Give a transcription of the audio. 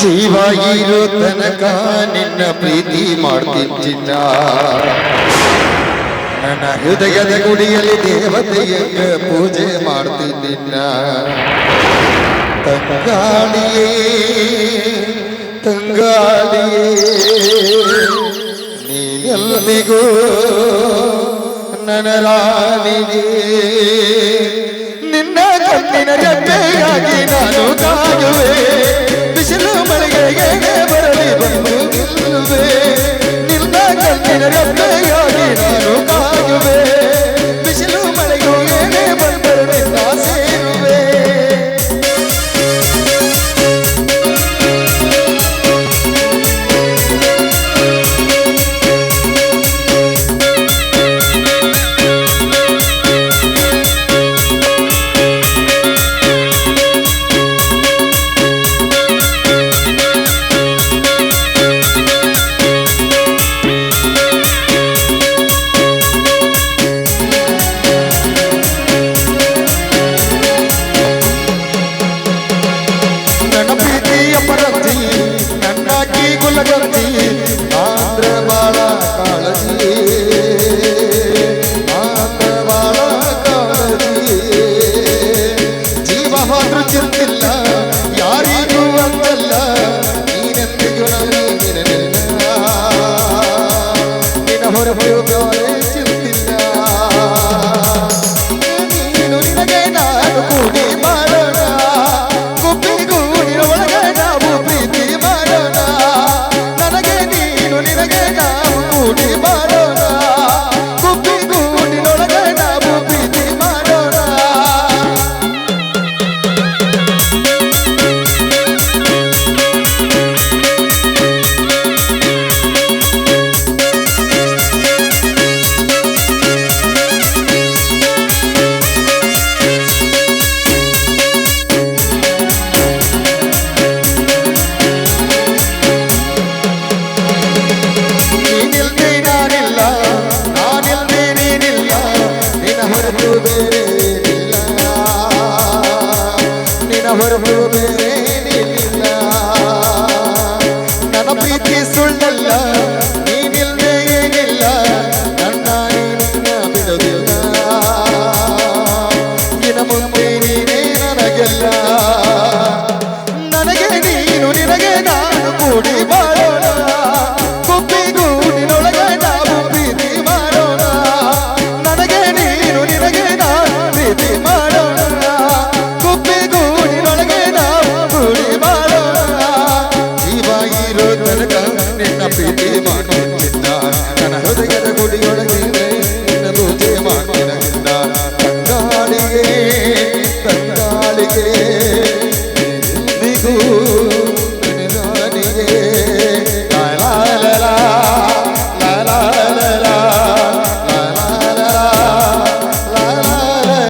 ಜೀವ ಇರೋ ತನಕ ನಿನ್ನ ಪ್ರೀತಿ ಮಾಡ್ತೀನಿ ಚಿನ್ನ ನನ್ನ ಹೃದಯದ ಗುಡಿಯಲ್ಲಿ ದೇವತೆಯಂಗ ಪೂಜೆ ತಂಗಾಳಿಯೇ ತಂಗಾಡಿಯೇ ತಂಗಾಡಿಯೇ ನೀವೆಲ್ಲರಿಗೂ ನನ್ನ ರಾಣಿಗೆ ನಿನ್ನ ಕಣ್ಣಿನ ಜೊತೆಯಾಗಿ ನಾನು ಕಾಯುವೆ the ಹೊರತು ಬೇರೇನಿಲ್ಲ ನನ್ನ ಪ್ರೀತಿ ಸುಳ್ಳಲ್ಲ ನೀನಿಲ್ಲದೆ ನನ್ನ ಬಿಡುವುದಿಲ್ಲ. Baby.